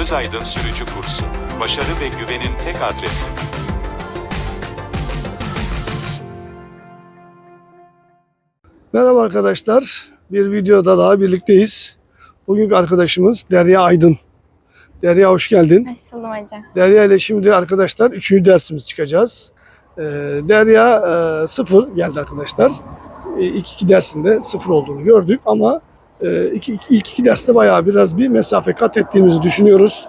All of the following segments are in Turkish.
Özaydın Sürücü Kursu. Başarı ve güvenin tek adresi. Merhaba arkadaşlar. Bir videoda daha birlikteyiz. Bugünkü arkadaşımız Derya Aydın. Derya hoş geldin. Hoş buldum hocam. Derya ile şimdi arkadaşlar üçüncü dersimiz çıkacağız. Ee, Derya e, sıfır geldi arkadaşlar. İlk iki dersinde sıfır olduğunu gördük ama e, iki, ilk iki derste bayağı biraz bir mesafe kat ettiğimizi düşünüyoruz.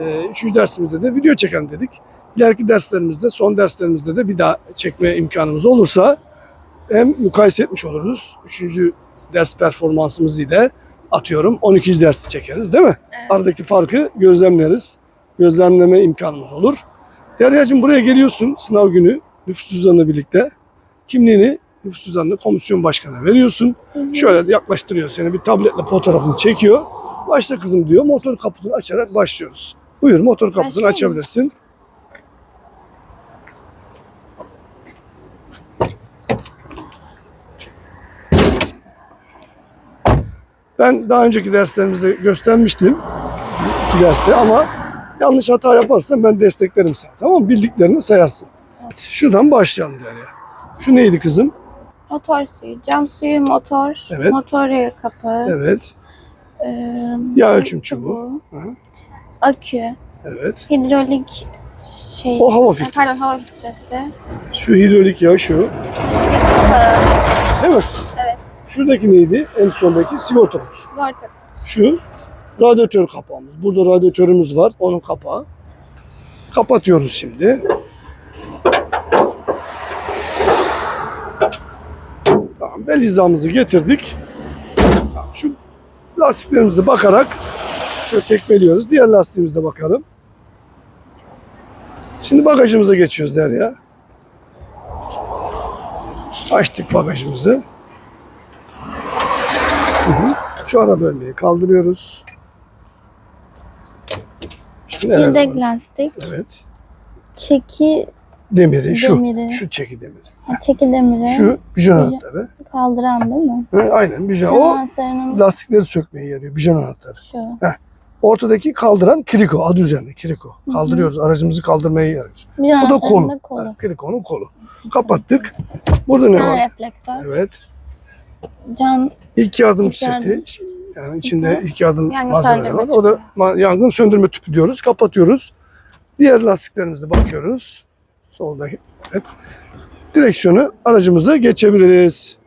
E, üçüncü dersimizde de video çekelim dedik. İleriki derslerimizde, son derslerimizde de bir daha çekme imkanımız olursa hem mukayese etmiş oluruz. Üçüncü ders performansımızı ile atıyorum 12. dersi çekeriz değil mi? Evet. Aradaki farkı gözlemleriz. Gözlemleme imkanımız olur. Derya'cığım buraya geliyorsun sınav günü nüfus cüzdanıyla birlikte. Kimliğini nüfus cüzdanını komisyon başkanına veriyorsun. Hı hı. Şöyle de yaklaştırıyor seni bir tabletle fotoğrafını çekiyor. Başla kızım diyor. Motor kaputunu açarak başlıyoruz. Buyur motor kaputunu Başlayalım. açabilirsin. Ben daha önceki derslerimizde göstermiştim. iki derste ama yanlış hata yaparsan ben desteklerim seni. Tamam mı? Bildiklerini sayarsın. Şuradan başlayalım Derya. Şu neydi kızım? Motor suyu, cam suyu, motor, Evet. motor yağı kapı, Evet. e, Yağ ölçüm çubuğu. Hı. akü, Evet. hidrolik şey, O hava filtresi. pardon hava filtresi, Şu hidrolik yağ şu. Değil mi? evet, Şuradaki neydi? En sondaki sigorta kutusu. sigorta kutusu, Şu radyatör kapağımız. Burada radyatörümüz var. Onun kapağı. Kapatıyoruz şimdi. Tamam. Bel hizamızı getirdik. Tamam, şu lastiklerimize bakarak şöyle tekmeliyoruz. Diğer lastiğimize bakalım. Şimdi bagajımıza geçiyoruz Derya. Açtık bagajımızı. Şu ara bölmeyi kaldırıyoruz. Şimdi yedek lastik, Evet. çeki Demiri şu. Demiri. Şu çeki demiri. çeki demiri, Şu bijon Bijon. anahtarı. kaldıran değil mi? Hı, aynen bijon. O anahtarının lastikleri sökmeye yarıyor. Bijon anahtarı. şu, Ortadaki kaldıran kriko. Adı üzerinde kriko. hı. Kaldırıyoruz. Aracımızı kaldırmaya yarıyor. bijon O da kolu. da kolu. Ha, krikonun kolu. Kapattık. Burada ne var? reflektör, Evet. can, İlk yardım İlk yardım. seti. Yani içinde hı. ilk yardım Yangın malzemeleri söndürme var. O da ma- yangın söndürme tüpü diyoruz. Kapatıyoruz. Diğer lastiklerimize bakıyoruz. Soldaki. Evet. Direksiyonu aracımıza geçebiliriz.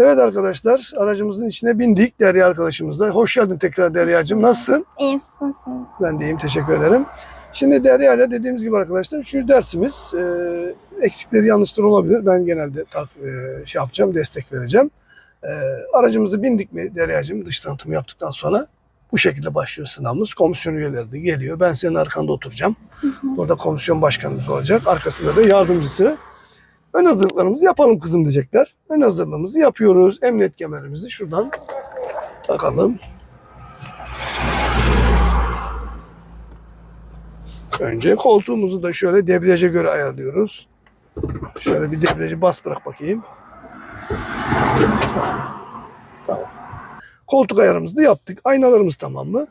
Evet arkadaşlar aracımızın içine bindik Derya arkadaşımızla. Hoş geldin tekrar Derya'cığım. Nasılsın? iyi misiniz? Ben de iyiyim teşekkür ederim. Şimdi Derya ile dediğimiz gibi arkadaşlar üçüncü dersimiz e, eksikleri yanlışları olabilir. Ben genelde tak, e, şey yapacağım destek vereceğim. E, aracımızı bindik mi Derya'cığım dış tanıtımı yaptıktan sonra bu şekilde başlıyor sınavımız. Komisyon üyeleri de geliyor. Ben senin arkanda oturacağım. Burada komisyon başkanımız olacak. Arkasında da yardımcısı. Ön hazırlıklarımızı yapalım kızım diyecekler. Ön hazırlığımızı yapıyoruz. Emniyet kemerimizi şuradan takalım. Önce koltuğumuzu da şöyle debriyaja göre ayarlıyoruz. Şöyle bir debriyajı bas bırak bakayım. Tamam. Koltuk ayarımızı da yaptık. Aynalarımız tamam mı?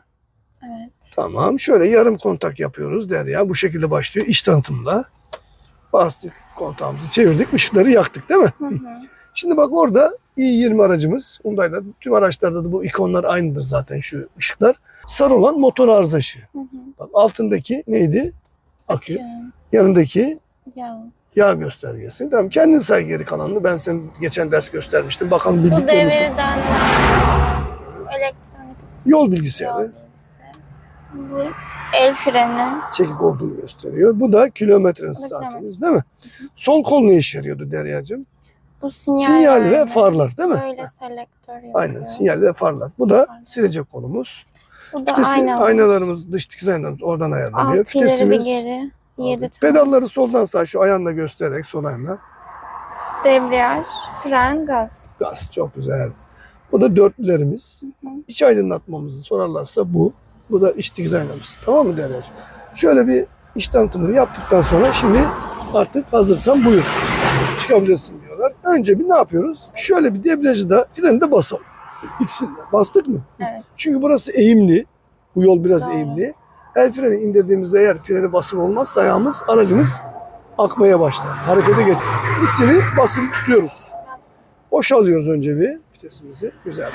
Evet. Tamam. Şöyle yarım kontak yapıyoruz Derya. Bu şekilde başlıyor iş tanıtımında. Bastık kontağımızı çevirdik. ışıkları yaktık değil mi? Hı hı. Şimdi bak orada i20 aracımız. Hyundai'da tüm araçlarda da bu ikonlar aynıdır zaten şu ışıklar. Sarı olan motor arıza ışığı. Hı hı. Bak altındaki neydi? Akü. Akü, Yanındaki yağ. yağ göstergesi. Tamam kendin say geri kalanını. Ben senin geçen ders göstermiştim. Bakalım Bu bildiklerini. devirden elektronik Yol yol bilgisayarı. bilgisi. Bu el freni. Çekik olduğunu gösteriyor. Bu da kilometre da saatimiz değil mi? Sol kol ne işe yarıyordu Derya'cığım? Bu sinyal, Sinyal ve farlar değil mi? Böyle selektör yapıyor. Aynen sinyal ve farlar. Bu da silecek kolumuz. Bu da Vitesi, aynalarımız. aynalarımız, dış dikiz aynalarımız oradan ayarlanıyor. Alt ileri bir geri. 7 tane. pedalları soldan sağa şu ayağınla göstererek sol ayağınla. Debriyaj, fren, gaz. Gaz çok güzel. Bu da dörtlülerimiz. hı. İç aydınlatmamızı sorarlarsa bu. Bu da iç dikiz aynamız. Tamam mı Derya'cığım? Şöyle bir iş tanıtımını yaptıktan sonra şimdi artık hazırsan buyur. Çıkabilirsin diyorlar. Önce bir ne yapıyoruz? Şöyle bir debriyajı da freni de basalım. İkisini de. Bastık mı? Evet. Çünkü burası eğimli. Bu yol biraz Doğru. eğimli. El freni indirdiğimizde eğer freni basılı olmazsa ayağımız aracımız akmaya başlar. Harekete geç. İkisini basılı tutuyoruz. Boşalıyoruz önce bir vitesimizi. Güzel.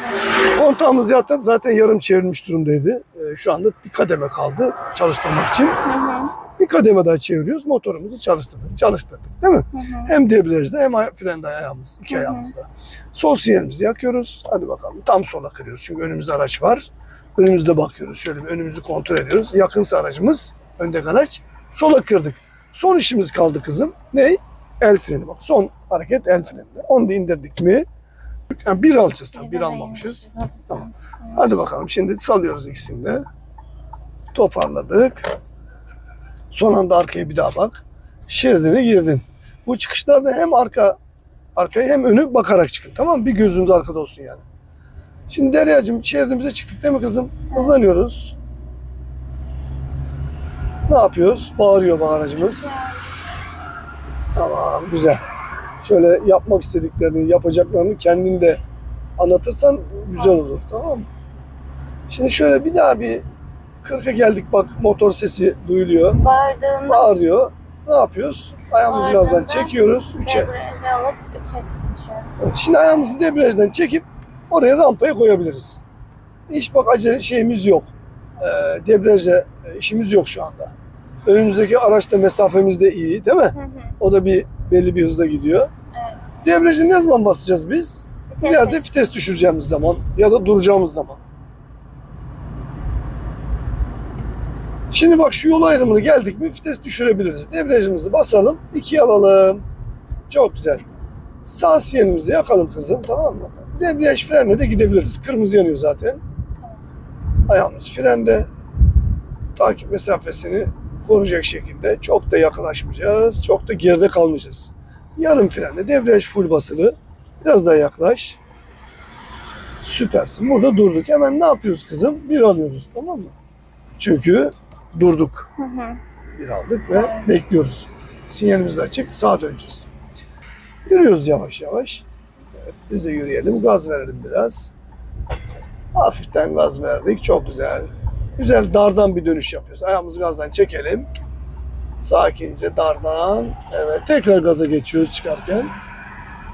Kontağımız zaten, zaten yarım çevrilmiş durumdaydı. Ee, şu anda bir kademe kaldı çalıştırmak için. Hı hı. Bir kademe daha çeviriyoruz. Motorumuzu çalıştırdık. Çalıştırdık değil mi? Hı hı. Hem debriyajda hem frende ayağımız. iki Hı hı. ayağımızda. Sol sinyalimizi yakıyoruz. Hadi bakalım. Tam sola kırıyoruz. Çünkü önümüzde araç var. Önümüzde bakıyoruz. Şöyle bir önümüzü kontrol ediyoruz. Yakınsa aracımız. Önde araç. Sola kırdık. Son işimiz kaldı kızım. Ne? El freni bak. Son hareket el freni. Onu da indirdik mi? Yani bir alacağız tabii. Bir almamışız. Tamam. Hadi bakalım şimdi salıyoruz ikisini de. Toparladık. Son anda arkaya bir daha bak. Şeridine girdin. Bu çıkışlarda hem arka arkaya hem önü bakarak çıkın. Tamam mı? Bir gözünüz arkada olsun yani. Şimdi Derya'cığım şeridimize çıktık değil mi kızım? Hızlanıyoruz. Ne yapıyoruz? Bağırıyor bak aracımız. Tamam güzel. Şöyle yapmak istediklerini, yapacaklarını kendin de anlatırsan güzel olur. Tamam mı? Şimdi şöyle bir daha bir 40'a geldik bak motor sesi duyuluyor. Bağırdığında Bağırıyor. Ne yapıyoruz? Ayağımızı Bağırdığında gazdan çekiyoruz. 3'e. debriyajı alıp 3'e geçiyorum. Şimdi ayağımızı debriyajdan çekip oraya rampaya koyabiliriz. Hiç bak acele şeyimiz yok. Ee, debriyaja e, işimiz yok şu anda. Önümüzdeki araçta mesafemiz de iyi değil mi? Hı hı. O da bir belli bir hızda gidiyor. Evet. Debriyajı ne zaman basacağız biz? Vites İleride değiş- vites düşüreceğimiz zaman ya da duracağımız zaman. Şimdi bak şu yol ayrımını geldik mi vites düşürebiliriz. Debriyajımızı basalım, ikiye alalım. Çok güzel. Sağ sinyalimizi yakalım kızım tamam mı? Debriyaj frenle de gidebiliriz. Kırmızı yanıyor zaten. Ayağımız frende. Takip mesafesini koruyacak şekilde çok da yaklaşmayacağız. Çok da geride kalmayacağız. Yarım frenle debriyaj full basılı. Biraz daha yaklaş. Süpersin. Burada durduk. Hemen ne yapıyoruz kızım? Bir alıyoruz tamam mı? Çünkü durduk. Hı hı. Bir aldık ve bekliyoruz. Sinyalimiz de açık. Sağa döneceğiz. Yürüyoruz yavaş yavaş. Evet, biz de yürüyelim. Gaz verelim biraz. Hafiften gaz verdik. Çok güzel. Güzel dardan bir dönüş yapıyoruz. Ayağımızı gazdan çekelim. Sakince dardan. Evet tekrar gaza geçiyoruz çıkarken.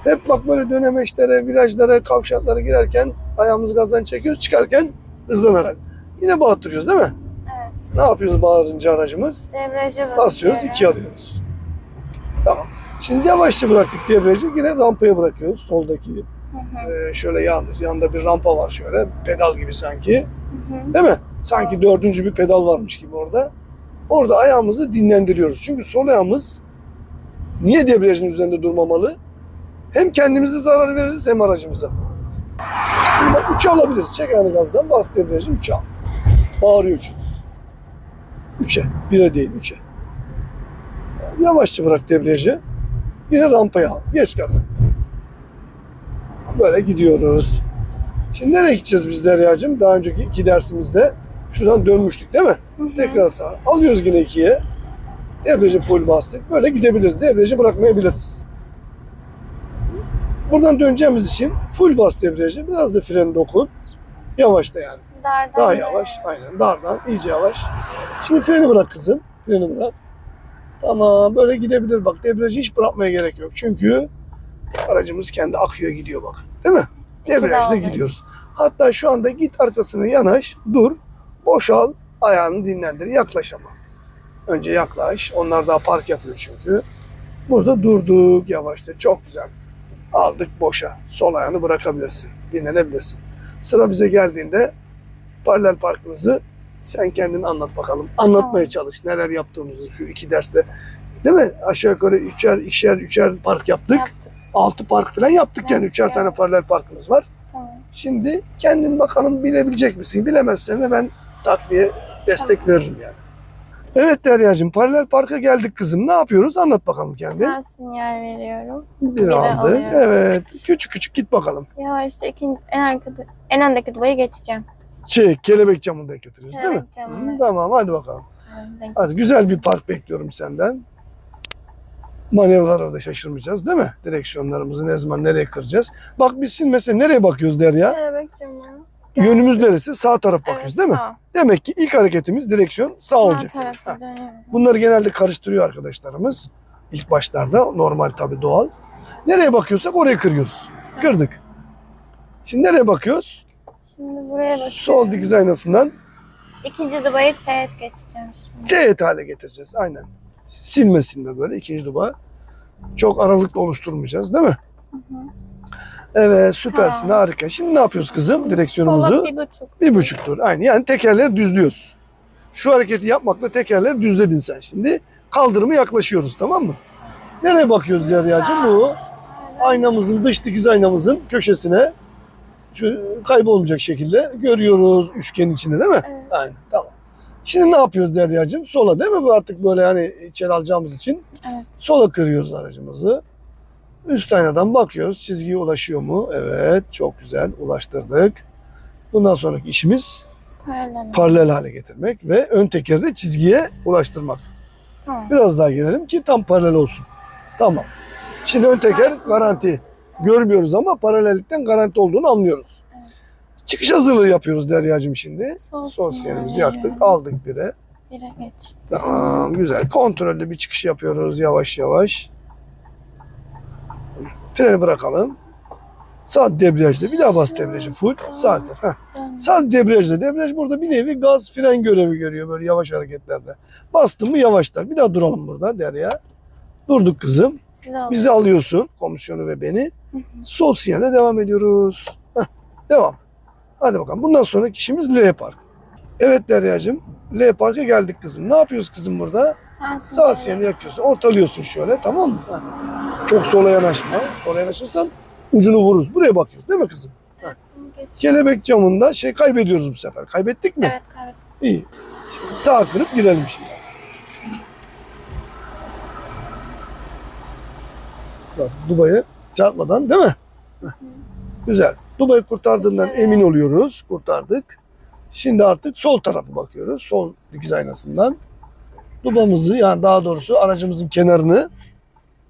Hep bak böyle dönemeçlere, virajlara, kavşaklara girerken ayağımızı gazdan çekiyoruz. Çıkarken hızlanarak. Yine bağıtırıyoruz değil mi? Evet. Ne yapıyoruz bağırınca aracımız? Debriyaja basıyorum. Basıyoruz, iki alıyoruz. Tamam. Şimdi yavaşça bıraktık debriyajı. Yine rampaya bırakıyoruz. Soldaki Hı hı. e, şöyle yalnız. Yanında bir rampa var şöyle. Pedal gibi sanki. Hı hı. Değil mi? Sanki dördüncü bir pedal varmış gibi orada. Orada ayağımızı dinlendiriyoruz. Çünkü sol ayağımız niye debriyajın üzerinde durmamalı? Hem kendimize zarar veririz hem aracımıza. Şimdi bak 3'e alabiliriz. Çek ayağını gazdan bas debriyajı 3'e al. Bağırıyor çünkü. 3'e. 1'e değil 3'e. Yavaşça bırak debriyajı. Yine rampaya al. Geç gaza. Böyle gidiyoruz. Şimdi nereye gideceğiz biz Derya'cığım? Daha önceki iki dersimizde şuradan dönmüştük değil mi? Hı hı. Tekrar sağa. Alıyoruz yine ikiye. Debriyajı full bastık. Böyle gidebiliriz. Debriyajı bırakmayabiliriz. Buradan döneceğimiz için full bas debriyajı. Biraz da freni dokun. Yavaş da yani. Dardan Daha da- yavaş. Aynen. Dardan. iyice yavaş. Şimdi freni bırak kızım. Freni bırak. Tamam. Böyle gidebilir. Bak debriyajı hiç bırakmaya gerek yok. Çünkü aracımız kendi akıyor gidiyor bak. Değil mi? Debriyajda gidiyoruz. Hatta şu anda git arkasına yanaş, dur, boşal, ayağını dinlendir. Yaklaş ama. Önce yaklaş. Onlar daha park yapıyor çünkü. Burada durduk yavaşça. Çok güzel. Aldık boşa. Sol ayağını bırakabilirsin. Dinlenebilirsin. Sıra bize geldiğinde paralel parkımızı sen kendin anlat bakalım. Anlatmaya çalış. Neler yaptığımızı şu iki derste. Değil mi? Aşağı yukarı üçer, ikişer, üçer park yaptık. Yaptık. Altı park falan yaptık yani. Üçer evet. tane paralel parkımız var. Tamam. Şimdi kendin bakalım bilebilecek misin? Bilemezsen de ben takviye destek veririm yani. Evet Derya'cığım paralel parka geldik kızım. Ne yapıyoruz? Anlat bakalım kendin. Sağ sinyal veriyorum. Bir biri alıyorum. Evet. Küçük küçük git bakalım. Yavaşça ikinci, en arkada, en öndeki dubayı geçeceğim. Şey kelebek camından götürüyoruz değil mi? Camını. Hı, tamam hadi bakalım. Önden- Hadi güzel bir park bekliyorum senden. Manevralara da şaşırmayacağız değil mi? Direksiyonlarımızı ne zaman nereye kıracağız? Bak biz şimdi mesela nereye bakıyoruz Derya? Kelebek camı. Yönümüz neresi? Sağ taraf bakıyoruz Evet, değil mi? sağ. Demek ki ilk hareketimiz direksiyon sağ Sağ olacak. tarafa. Bunları genelde karıştırıyor arkadaşlarımız. İlk başlarda normal tabii doğal. Nereye bakıyorsak oraya kırıyoruz. Kırdık. Şimdi nereye bakıyoruz? Şimdi buraya bakıyorum. Sol dikiz aynasından İkinci dubayı teğet geçeceğim şimdi. teğet hale getireceğiz. Aynen. Silme silme böyle ikinci duba. Çok aralıklı oluşturmayacağız değil mi? Evet süpersin Tamam. harika. Şimdi ne yapıyoruz kızım direksiyonumuzu? Sola bir buçuk. Bir buçuktur. Aynı. Yani tekerleri düzlüyoruz. Şu hareketi yapmakla tekerleri düzledin sen şimdi. Kaldırımı yaklaşıyoruz tamam mı? Nereye bakıyoruz Derya'cığım? Bu aynamızın, dış dikiz aynamızın köşesine şu kaybolmayacak şekilde görüyoruz üçgenin içinde değil mi? Evet. Aynen tamam. Şimdi ne yapıyoruz Derya'cığım? Sola değil mi? Bu artık böyle hani içeri alacağımız için Evet. sola kırıyoruz aracımızı. Üst aynadan bakıyoruz. Çizgiye ulaşıyor mu? Evet. Çok güzel. Ulaştırdık. Bundan sonraki işimiz Paralel. paralel hale getirmek ve ön tekeri de çizgiye ulaştırmak. Tamam. Biraz daha gelelim ki tam paralel olsun. Tamam. Şimdi ön teker garanti. Görmüyoruz ama paralellikten garanti olduğunu anlıyoruz. Evet. Çıkış hazırlığı yapıyoruz Derya'cığım şimdi. Sinyalimizi yaktık. Aldık bire. Bire geçti. Tamam güzel. Kontrollü bir çıkış yapıyoruz yavaş yavaş. Freni bırakalım. Sağ debriyajda bir daha bas debriyajı full. Sağ. Heh. Sağ debriyajda. Debriyaj burada bir nevi gaz fren görevi görüyor böyle yavaş hareketlerde. Bastın mı yavaşlar. Bir daha duralım burada Derya. Durduk kızım. Bizi alıyorsun komisyonu ve beni. Hı hı. Sol sinyale devam ediyoruz. Heh, devam. Hadi bakalım. Bundan sonraki işimiz L park. Evet Derya'cığım. L parka geldik kızım. Ne yapıyoruz kızım burada? Sağ sinyali yakıyorsun. Ortalıyorsun şöyle tamam mı? Çok sola yanaşma. Sola yanaşırsan ucunu vururuz. Buraya bakıyoruz değil mi kızım? Kelebek camında şey kaybediyoruz bu sefer. Kaybettik mi? Evet kaybettim. İyi. Şimdi sağ kırıp girelim şimdi. Bak Dubai'ye çarpmadan değil mi? Güzel. Dubai'yi kurtardığından Güzel. emin oluyoruz. Kurtardık. Şimdi artık sol tarafı bakıyoruz. Sol dikiz aynasından. Dubamızı yani daha doğrusu aracımızın kenarını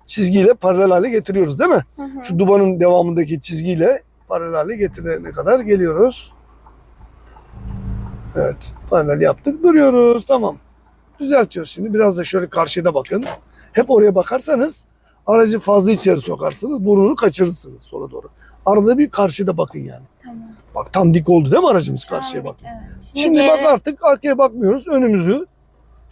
çizgiyle paralel hale getiriyoruz değil mi? Hı hı. Şu dubanın devamındaki çizgiyle paralel hale getirene kadar geliyoruz. Evet. Paralel yaptık. Duruyoruz. Tamam. Düzeltiyoruz şimdi. Biraz da şöyle karşıya da bakın. Hep oraya bakarsanız aracı fazla içeri sokarsınız. Burnunu kaçırırsınız sola doğru. Arada bir karşıya bakın yani. Tamam. Bak tam dik oldu değil mi aracımız karşıya bak. Evet. Şimdi geri- bak artık arkaya bakmıyoruz. Önümüzü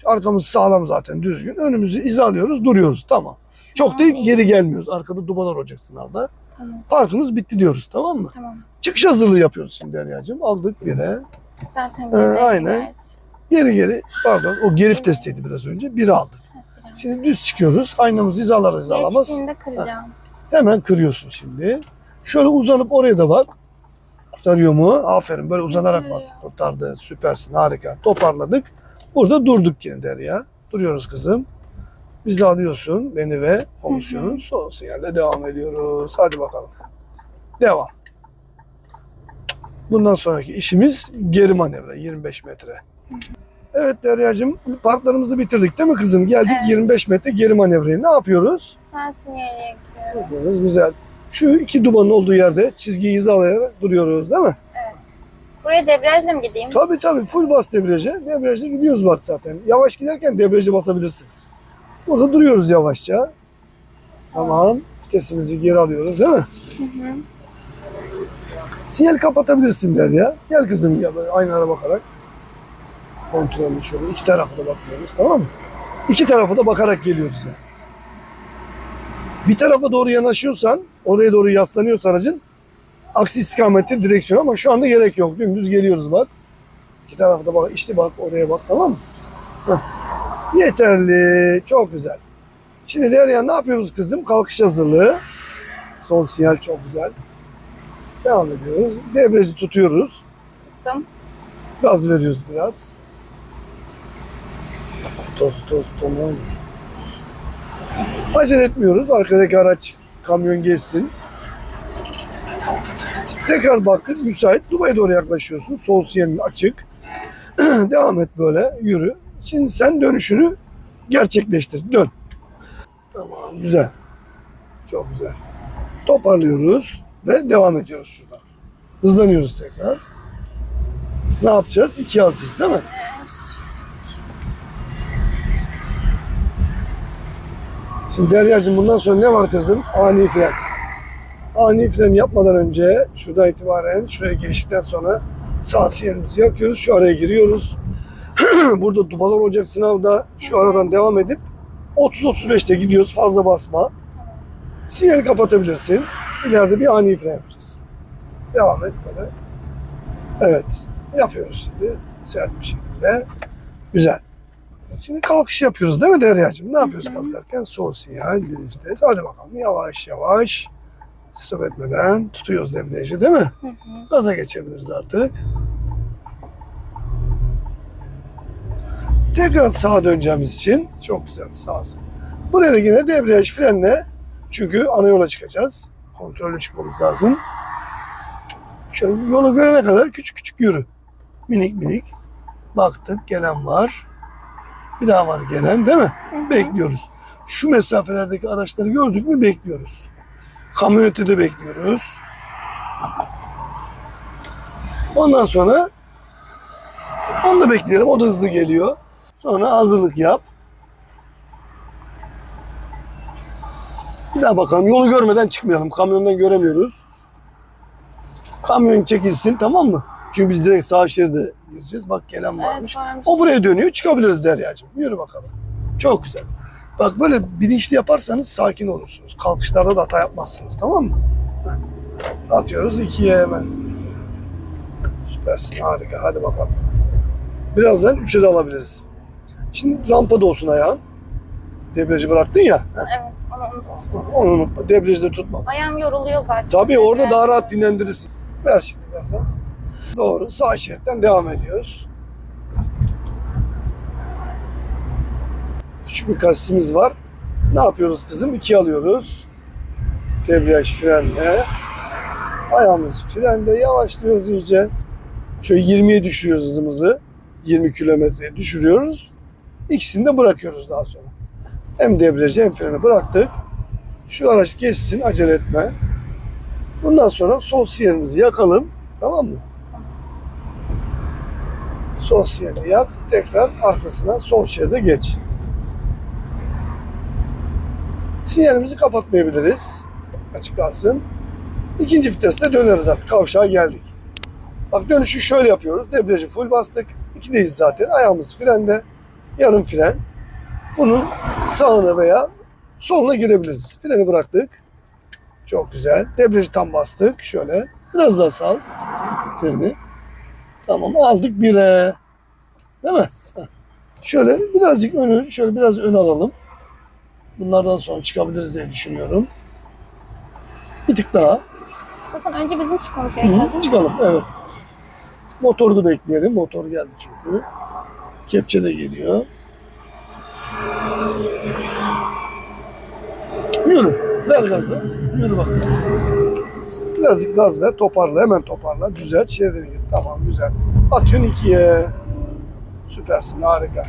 arkamız sağlam zaten düzgün. Önümüzü izalıyoruz, duruyoruz. Tamam. Çok an iyi. geri gelmiyoruz. Arkada dubalar olacak sınavda. Tamam. Parkımız bitti diyoruz tamam mı? Tamam. Çıkış hazırlığı yapıyoruz şimdi Derya'cığım. Aldık yere. Zaten Ee, bir de aynen. evet. Geri geri pardon o geri vitesteydi biraz önce. Bir aldık. Biraz. Şimdi düz çıkıyoruz. Aynamızı hizalar hizalamaz. Geçtiğinde kıracağım. Hemen kırıyorsun şimdi. Şöyle uzanıp oraya da bak. Kurtarıyor mu? Aferin böyle uzanarak bak. Kurtardı. Süpersin harika. Toparladık. Burada durduk yine Derya. Duruyoruz kızım. Bizi alıyorsun beni ve komisyonu. Sol sinyalde devam ediyoruz. Hadi bakalım. Devam. Bundan sonraki işimiz geri manevra 25 metre. Evet Derya'cığım parklarımızı bitirdik değil mi kızım? Geldik Evet. 25 metre geri manevrayı. Ne yapıyoruz? Sen sinyali yakıyorum. Yapıyoruz güzel. Şu iki dumanın olduğu yerde çizgiyi hizalayarak duruyoruz değil mi? Buraya debriyajla mı gideyim? Tabii tabii full bas debriyaja. Debriyaja gidiyoruz bak zaten. Yavaş giderken debriyaja basabilirsiniz. Burada duruyoruz yavaşça. Tamam. Vitesimizi geri alıyoruz değil mi? Hı hı. Sinyal kapatabilirsin der ya. Gel kızım ya böyle aynaya bakarak. Kontrollü şöyle. iki tarafı da bakıyoruz tamam mı? İki tarafa da bakarak geliyoruz yani. Bir tarafa doğru yanaşıyorsan, oraya doğru yaslanıyorsa aracın aksi istikamette direksiyon ama şu anda gerek yok. Dümdüz geliyoruz bak. İki tarafa da bak. İşte bak oraya bak tamam mı? Heh. Yeterli. Çok güzel. Şimdi Derya ne yapıyoruz kızım? Kalkış hazırlığı. Sol sinyal çok güzel. Devam ediyoruz. Debriyajı tutuyoruz. Tuttum. Gaz veriyoruz biraz. Toz toz tamam. Acele etmiyoruz. Arkadaki araç kamyon geçsin. Tekrar baktık müsait. Dubai'ye doğru yaklaşıyorsun. Sol sinyalin açık. Devam et böyle. Yürü. Şimdi sen dönüşünü gerçekleştir. Dön. Tamam. Güzel. Çok güzel. Toparlıyoruz ve devam ediyoruz şuradan. Hızlanıyoruz tekrar. Ne yapacağız? İkiye alacağız değil mi? Şimdi Derya'cığım bundan sonra ne var kızım? Ani fren. Ani fren yapmadan önce şuradan itibaren şuraya geçtikten sonra sağ sinyalimizi yakıyoruz. Şu araya giriyoruz. Burada dubalar olacak sınavda. Şu aradan devam edip 30-35'te gidiyoruz. Fazla basma. Sinyali kapatabilirsin. İleride bir ani fren yapacağız. Devam et böyle. Evet. Yapıyoruz şimdi. Sert bir şekilde. Güzel. Şimdi kalkış yapıyoruz değil mi Derya'cığım? Ne yapıyoruz kalkarken? Sol sinyal birinci Hadi bakalım yavaş yavaş. Stop etmeden tutuyoruz debriyajı değil mi? Hı hı. Gaza geçebiliriz artık. Tekrar sağa döneceğimiz için çok güzel sağ. Buraya da yine debriyaj frenle çünkü ana yola çıkacağız. Kontrollü çıkmamız lazım. Şöyle yolu görene kadar küçük küçük yürü. Minik minik. Baktık gelen var. Bir daha var gelen değil mi? Bekliyoruz. Şu mesafelerdeki araçları gördük mü bekliyoruz. Kamyoneti de bekliyoruz. Ondan sonra onu da bekleyelim. O da hızlı geliyor. Sonra hazırlık yap. Bir daha bakalım. Yolu görmeden çıkmayalım. Kamyondan göremiyoruz. Kamyon çekilsin tamam mı? Çünkü biz direkt sağ şeride gireceğiz. Bak gelen varmış. Evet, varmış. O buraya dönüyor. Çıkabiliriz Derya'cığım. Yürü bakalım. Çok güzel. Bak böyle bilinçli yaparsanız sakin olursunuz. Kalkışlarda da hata yapmazsınız. Tamam mı? Heh. Atıyoruz ikiye hemen. Süpersin. Harika. Hadi bakalım. Birazdan üçe de alabiliriz. Şimdi rampada olsun ayağın. Debriyajı bıraktın ya. Heh. Evet, onu unuttum. Onu unutma. Debriyajı da tutma. Ayağım yoruluyor zaten. Tabii orada daha rahat dinlendirirsin. Ver şimdi gaza. Doğru. Sağ şeritten devam ediyoruz. Küçük bir kasisimiz var. Ne yapıyoruz kızım? İki alıyoruz. Debriyaj frenle. Ayağımız frende. Yavaşlıyoruz iyice. Şöyle 20'ye düşürüyoruz hızımızı. 20 kilometreye düşürüyoruz. İkisini de bırakıyoruz daha sonra. Hem debriyajı hem freni bıraktık. Şu araç geçsin acele etme. Bundan sonra sol sinyalimizi yakalım. Tamam mı? Tamam. Sol sinyali yak. Tekrar arkasına sol şeride geç. Sinyalimizi kapatmayabiliriz. Açık kalsın. İkinci viteste döneriz artık. Kavşağa geldik. Bak dönüşü şöyle yapıyoruz. Debriyajı full bastık. İkideyiz zaten. Ayağımız frende. Yarım fren. Bunun sağına veya soluna girebiliriz. Freni bıraktık. Çok güzel. Debriyajı tam bastık. Şöyle. Biraz daha sal. Freni. Tamam aldık bire. Değil mi? Şöyle birazcık önü, şöyle biraz ön alalım. Bunlardan sonra çıkabiliriz diye düşünüyorum. Bir tık daha. Zaten önce bizim çıkmamız gerekiyor değil mi? Çıkalım evet. Motoru da bekleyelim. Motor geldi çünkü. Kepçe de geliyor. Yürü. Ver gazı. Yürü bak. Birazcık gaz ver. Toparla. Hemen toparla. Düzelt. Şeridine gir. Tamam güzel. Atıyorsun ikiye. Süpersin. Harika.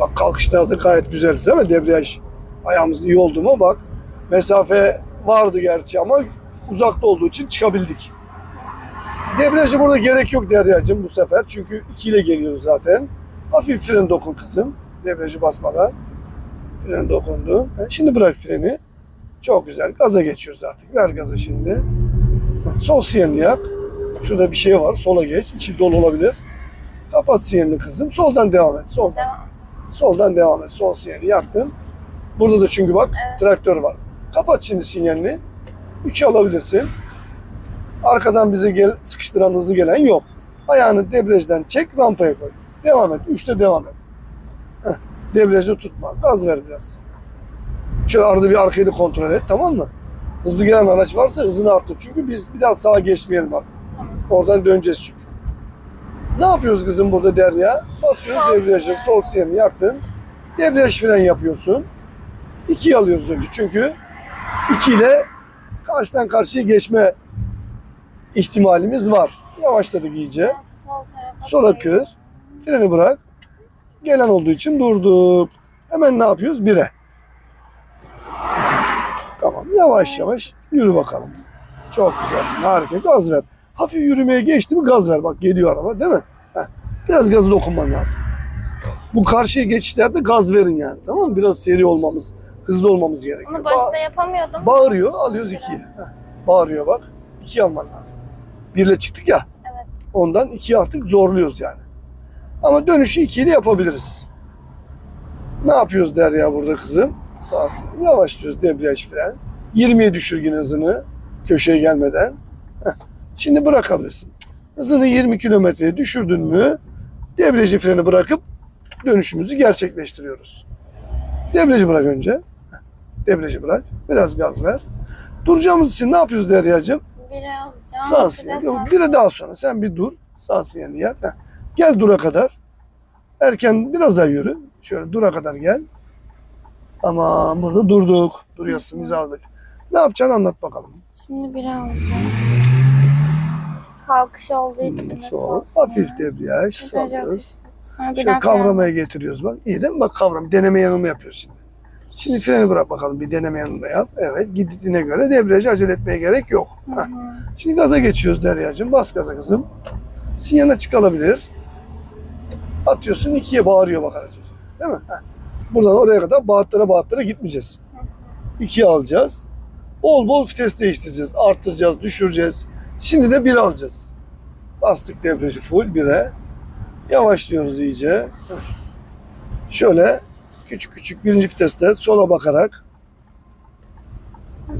Bak kalkışlarda gayet güzel değil mi? Debriyaj ayağımız iyi oldu mu? Bak mesafe vardı gerçi ama uzakta olduğu için çıkabildik. Debriyajı burada gerek yok Derya'cığım bu sefer. Çünkü 2 ile geliyoruz zaten. Hafif fren dokun kızım. Debriyajı basmadan. Fren dokundu. Şimdi bırak freni. Çok güzel. Gaza geçiyoruz artık. Ver gaza şimdi. Sol sinyalini yak. Şurada bir şey var. Sola geç. İçi dolu olabilir. Kapat sinyalini kızım. Soldan devam et. Soldan. Devam. Soldan devam et. Sol sinyali yaktın. Burada da çünkü bak Evet. traktör var. Kapat şimdi sinyalini. 3'e alabilirsin. Arkadan bize gel, sıkıştıran hızlı gelen yok. Ayağını debriyajdan çek rampaya koy. Devam et. 3'te devam et. Heh. Debriyajı tutma. Gaz ver biraz. Şöyle arada bir arkayı da kontrol et tamam mı? Hızlı gelen araç varsa hızını arttır. Çünkü biz bir daha sağa geçmeyelim artık. Oradan döneceğiz çünkü. Ne yapıyoruz kızım burada Derya? Basıyoruz Sol debriyajı, sol sinyalini yaktın. Debriyaj fren yapıyorsun. 2'yi alıyoruz önce çünkü 2 ile karşıdan karşıya geçme ihtimalimiz var. Yavaşladık iyice. Sola kır. Freni bırak. Gelen olduğu için durduk. Hemen ne yapıyoruz? Bire. Tamam. Yavaş yavaş yürü bakalım. Çok güzelsin. Harika. Gaz ver. Hafif yürümeye geçti mi gaz ver. Bak geliyor araba değil mi? Biraz gazı dokunman lazım. Bu karşıya geçişlerde gaz verin yani. Tamam mı? Biraz seri olmamız, hızlı olmamız gerekiyor. Ba- başta yapamıyordum. bağırıyor, alıyoruz biraz- ikiye. Heh, Bağırıyor bak. İkiye alman lazım. Birle çıktık ya. Evet. Ondan ikiye artık zorluyoruz yani. Ama dönüşü ikiyle yapabiliriz. Ne yapıyoruz Derya burada kızım? Sağ sağ. Yavaşlıyoruz debriyaj fren. 20'ye düşür yine hızını. Köşeye gelmeden. Heh. Şimdi bırakabilirsin. Hızını 20 kilometreye düşürdün mü debriyajı freni bırakıp dönüşümüzü gerçekleştiriyoruz. Debriyajı bırak önce. Debriyajı bırak. Biraz gaz ver. Duracağımız için ne yapıyoruz Derya'cığım? Biri alacağım. Sağ Yok, biri daha sonra. Sen bir dur. Sağ sinyalini yak. Heh. Gel dura kadar. Erken biraz daha yürü. Şöyle dura kadar gel. Tamam burada durduk. Duruyorsun hizalık. Ne yapacaksın anlat bakalım. Şimdi biri alacağım. Kalkış olduğu için de Sol. sol. Hafif debriyaj. Sonra bir Şöyle daha kavramaya getiriyoruz bak. İyi değil mi? Bak kavram. Deneme yanılma yapıyoruz şimdi. Freni bırak bakalım. Bir deneme yanılma yap. Evet. Gittiğine göre debriyajı acele etmeye gerek yok. Heh. Şimdi gaza geçiyoruz Derya'cığım. Bas gaza kızım. Sinyal açık kalabilir. Atıyorsun ikiye bağırıyor bak aracımız. Değil mi? Heh. Buradan oraya kadar bağıttıra bağıttıra gitmeyeceğiz. İkiye alacağız. Bol bol vites değiştireceğiz. Arttıracağız, düşüreceğiz. Şimdi de bir alacağız. Bastık debriyajı full bire. Yavaşlıyoruz iyice. Şöyle küçük küçük birinci viteste sola bakarak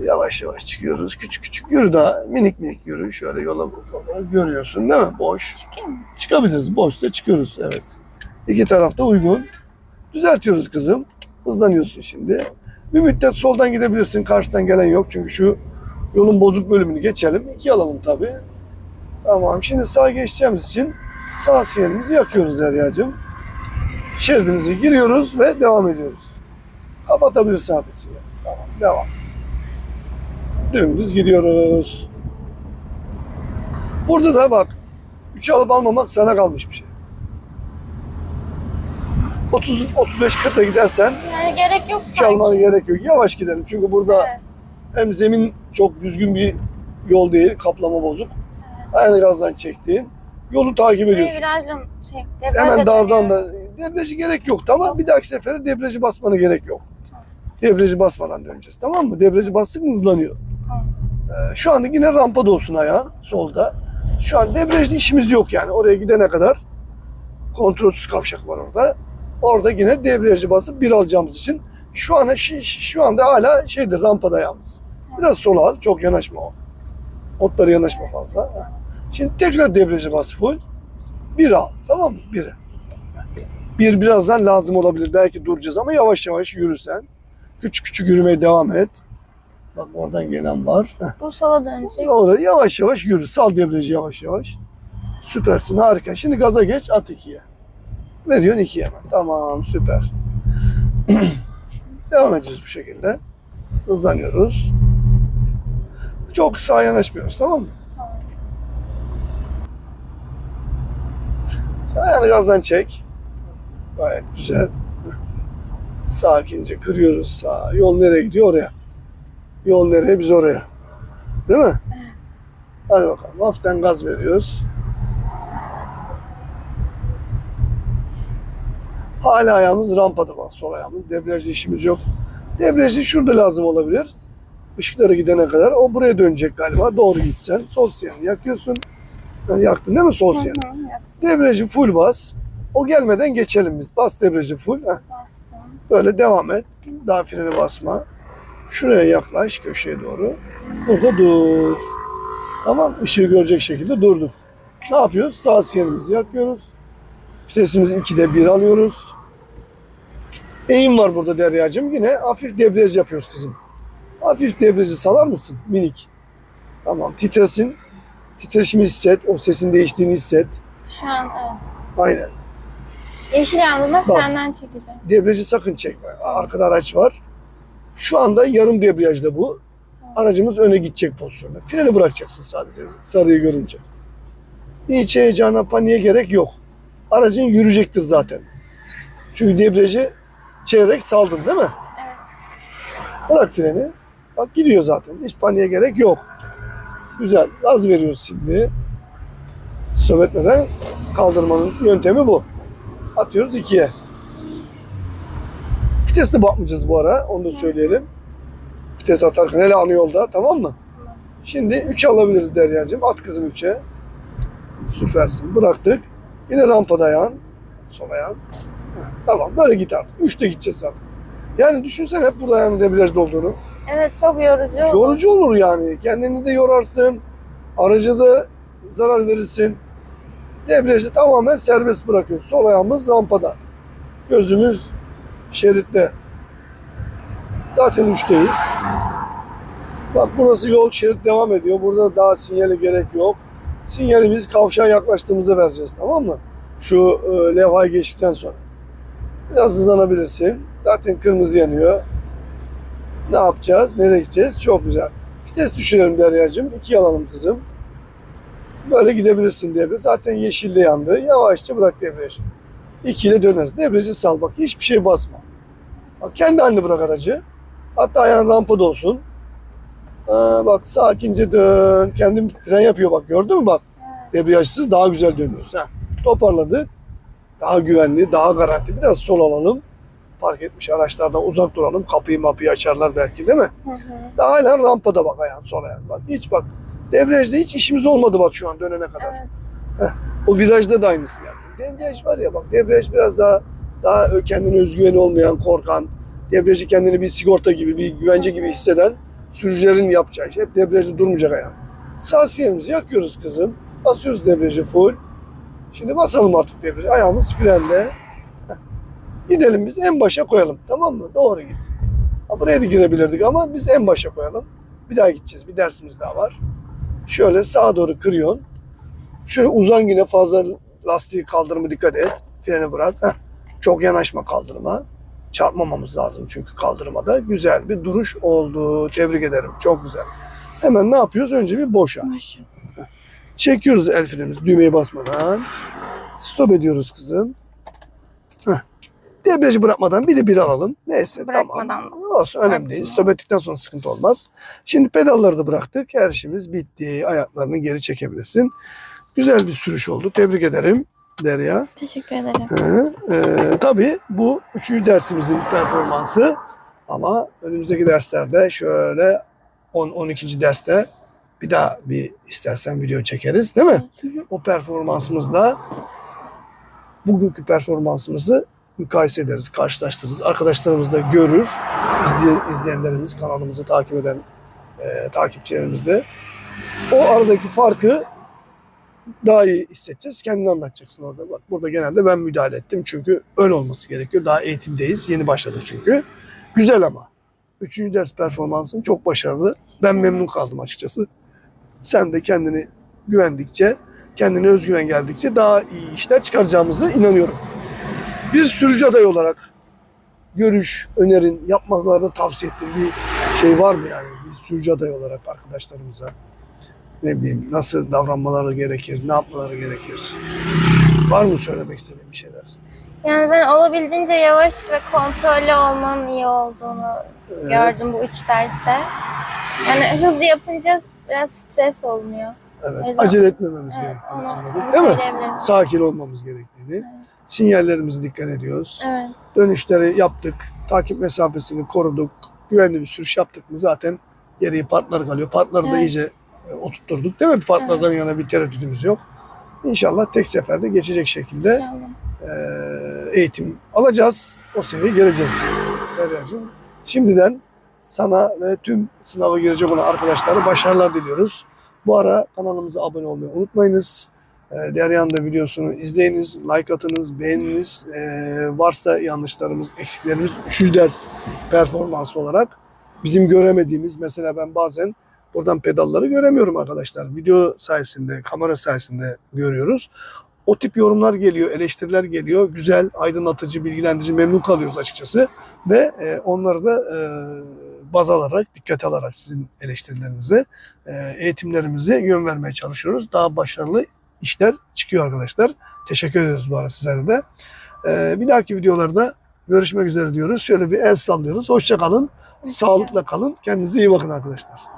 Yavaş yavaş çıkıyoruz. Küçük küçük yürü daha. Minik minik yürü. Şöyle yola bakarak görüyorsun değil mi? Boş. Çıkıyor mu? Çıkabiliriz. Boşsa çıkıyoruz. Evet. İki tarafta uygun. Düzeltiyoruz kızım. Hızlanıyorsun şimdi. Bir müddet soldan gidebilirsin. Karşıdan gelen yok. Çünkü şu yolun bozuk bölümünü geçelim. İki alalım tabii. Tamam. Şimdi sağa geçeceğimiz için sağ sinyalimizi yakıyoruz Derya'cığım. Şeridimize giriyoruz ve devam ediyoruz. Kapatabilirsin artık. Tamam. Devam. Dümdüz gidiyoruz. Burada da bak 3 alıp almamak sana kalmış bir şey. 30 35 40'a gidersen Yani gerek yok 3 almana sanki. gerek yok. Yavaş gidelim. Çünkü burada Evet. hem zemin çok düzgün bir yol değil, kaplama bozuk. Aynı gazdan çektiğin yolu takip ediyorsun. virajla şey, Hemen dardan da debriyajı gerek yoktu ama bir dahaki sefere debriyajı basmana gerek yok. Debriyajı basmadan döneceğiz tamam mı? Debriyajı bastık mı hızlanıyor. Ee, şu anda yine rampada olsun ayağın solda. Şu an debriyajda işimiz yok yani. Oraya gidene kadar kontrolsüz kavşak var orada. Orada yine debriyajı basıp bir alacağımız için şu an şu, şu anda hala şeydir rampada ayağımız. Biraz sola al. Çok yanaşma o. Otlara yanaşma fazla. Şimdi tekrar debriyajı bas full. Bir al. Tamam mı? Biri. Bir birazdan lazım olabilir. Belki duracağız ama yavaş yavaş yürürsen. Küçük küçük yürümeye devam et. Bak oradan gelen var. Bu sola dönecek. O da yavaş yavaş yürü. Sal debriyajı yavaş yavaş. Süpersin harika. Şimdi gaza geç at ikiye. Veriyorsun ikiye hemen. Tamam süper. Devam ediyoruz bu şekilde. Hızlanıyoruz. Çok sağa yanaşmıyoruz tamam mı? Tamam. Ayağını gazdan çek. Gayet güzel. Sakince kırıyoruz sağa. Yol nereye gidiyor oraya. Yol nereye biz oraya. Değil mi? Hadi bakalım. Hafiften gaz veriyoruz. Hala ayağımız rampada var. Sol ayağımız. Debriyajda işimiz yok. Debriyajı şurada lazım olabilir. Işıklara gidene kadar. O buraya dönecek galiba. Doğru gitsen. Sol sinyalini yakıyorsun. Yani yaktın değil mi sol yaptım, Debriyajı full bas. O gelmeden geçelim biz. Bas debriyajı full. Heh, bastım. böyle devam et. Daha freni basma. Şuraya yaklaş köşeye doğru. Burada dur. Tamam. ışığı görecek şekilde durduk. Ne yapıyoruz? Sağ sinyalimizi yakıyoruz. Vitesimizi 2'de 1 alıyoruz. Eğim var burada Derya'cığım. Yine hafif debriyaj yapıyoruz kızım. Hafif debriyajı salar mısın? Minik. Tamam. Titresin. Titreşimi hisset. O sesin değiştiğini hisset. Şu an evet. Aynen. Yeşil yandığında Bak. frenden çekeceğim. Debriyajı sakın çekme. Arkada araç var. Şu anda yarım debriyajda bu. Aracımız öne gidecek pozisyonda. Freni bırakacaksın sadece sarıyı görünce. Hiç heyecana, paniğe gerek yok. Aracın yürüyecektir zaten. Çünkü debriyajı çeyrek saldın değil mi? Evet. Bırak freni. Bak gidiyor zaten. Hiç paniğe gerek yok. Güzel. Gaz veriyoruz şimdi. stop etmeden kaldırmanın yöntemi bu. Atıyoruz ikiye. Vitesine bakmayacağız bu ara. Onu da söyleyelim. Vites atarken hele ana yolda tamam mı? Şimdi 3 alabiliriz Derya'cığım. At kızım 3'e. Süpersin. Bıraktık. Yine rampada ayağın. Sol ayağın. Heh, Tamam böyle git artık. 3'te gideceğiz artık. Yani düşünsene hep burada ayağının debriyajda olduğunu. Evet çok yorucu. olur. Yorucu olur yani. Kendini de yorarsın. Aracı da zarar verirsin. Debriyajı tamamen serbest bırakıyoruz. Sol ayağımız rampada. Gözümüz şeritte. Zaten üçteyiz. Bak burası yol şerit devam ediyor. Burada daha sinyale gerek yok. Sinyali biz kavşağa yaklaştığımızda vereceğiz tamam mı? Şu e, levhayı geçtikten sonra. Biraz hızlanabilirsin. Zaten kırmızı yanıyor. Ne yapacağız? Nereye gideceğiz? Çok güzel. Vites düşürelim Derya'cığım. İki alalım kızım. Böyle gidebilirsin debriyaj. Zaten yeşilde yandı. Yavaşça bırak debriyajı. İkiyle döneriz. Debriyajı sal bak. Hiçbir şey basma. Bak kendi haline bırak aracı. Hatta ayağın rampada olsun. Aa, bak sakince dön. Kendim fren yapıyor bak. Gördün mü bak. Debriyajsız daha güzel dönüyoruz. Ha. Toparladık. Daha güvenli, daha garanti. Biraz sol alalım. Park etmiş araçlardan uzak duralım. Kapıyı mapıyı açarlar belki değil mi? Hı hı. Daha hala rampada bak ayağın sol ayağın. Bak hiç bak. Debriyajda hiç işimiz olmadı bak şu an dönene kadar. Evet. O virajda da aynısı yani. Debriyaj var ya bak debriyaj biraz daha daha kendine özgüveni olmayan, korkan, debriyajı kendini bir sigorta gibi, bir güvence gibi hisseden sürücülerin yapacağı şey. Hep debriyajda durmayacak ayağın. Sağ sinyalimizi yakıyoruz kızım. Basıyoruz debriyajı full. Şimdi basalım artık debriyajı. Ayağımız frende. Heh. Gidelim biz en başa koyalım. Tamam mı? Doğru git. Ha, buraya da girebilirdik ama biz en başa koyalım. Bir daha gideceğiz. Bir dersimiz daha var. Şöyle sağa doğru kırıyorsun. Şöyle uzan yine fazla lastiği kaldırımı dikkat et. Freni bırak. Heh. Çok yanaşma kaldırıma. Çarpmamamız lazım çünkü kaldırmada. Güzel bir duruş oldu. Tebrik ederim. Çok güzel. Hemen ne yapıyoruz? Önce bir boşa. Çekiyoruz el frenimizi düğmeye basmadan. Stop ediyoruz kızım. Debriyajı bırakmadan bir de bir alalım. Neyse Bırakmadan tamam. Olsun önemli değil. Stop ettikten sonra sıkıntı olmaz. Şimdi pedalları da bıraktık. Her işimiz bitti. Ayaklarını geri çekebilirsin. Güzel bir sürüş oldu. Tebrik ederim Derya. Teşekkür ederim. Hı, ee, tabii bu üçüncü dersimizin performansı. Ama önümüzdeki derslerde şöyle 10-12. derste bir daha bir istersen video çekeriz değil mi? Hı hı. O performansımızla bugünkü performansımızı mukayese ederiz, karşılaştırırız. Arkadaşlarımız da görür. İzleyen, izleyenlerimiz, kanalımızı takip eden e, takipçilerimiz de. O aradaki farkı daha iyi hissedeceğiz. Kendini anlatacaksın orada. Bak burada genelde ben müdahale ettim. Çünkü öyle olması gerekiyor. Daha eğitimdeyiz. Yeni başladık çünkü. Güzel ama. Üçüncü ders performansın çok başarılı. Ben memnun kaldım açıkçası. Sen de kendini güvendikçe, kendine özgüven geldikçe daha iyi işler çıkaracağımızı inanıyorum. Biz sürücü adayı olarak görüş, önerin, yapmalarını tavsiye ettiğin bir şey var mı yani? Biz sürücü adayı olarak arkadaşlarımıza ne bileyim nasıl davranmaları gerekir, ne yapmaları gerekir? Var mı söylemek istediğin bir şeyler? Yani ben olabildiğince yavaş ve kontrollü olmanın iyi olduğunu Evet. gördüm bu üç derste. Yani hızlı yapınca biraz stres olunuyor. Evet. Acele etmememiz Evet, gerektiğini onu, anladık onu değil mi? Sakin olmamız gerektiğini. Sinyallerimize dikkat ediyoruz. Evet. Dönüşleri yaptık. Takip mesafesini koruduk. Güvenli bir sürüş yaptık mı zaten geriye partlar kalıyor. Partları da Evet. iyice e, oturtturduk değil mi? Partlardan yana bir tereddütümüz yok. İnşallah tek seferde geçecek şekilde İnşallah. e, eğitim alacağız. O seviyeye geleceğiz. Derya'cığım. Şimdiden sana ve tüm sınava girecek olan arkadaşlara başarılar diliyoruz. Bu ara kanalımıza abone olmayı unutmayınız. E, Derya'nın da videosunu izleyiniz, like atınız, beğeniniz. E, varsa yanlışlarımız, eksiklerimiz 3. ders performansı olarak bizim göremediğimiz mesela ben bazen buradan pedalları göremiyorum arkadaşlar. Video sayesinde, kamera sayesinde görüyoruz. O tip yorumlar geliyor, eleştiriler geliyor. Güzel, aydınlatıcı, bilgilendirici, memnun kalıyoruz açıkçası. Ve e, onları da e, baz alarak, dikkat alarak sizin eleştirilerinizi, e, eğitimlerimize yön vermeye çalışıyoruz. Daha başarılı işler çıkıyor arkadaşlar. Teşekkür ederiz bu arada sizlere de. E, bir dahaki videolarda görüşmek üzere diyoruz. Şöyle bir el sallıyoruz. Hoşça kalın, sağlıkla kalın. Kendinize iyi bakın arkadaşlar.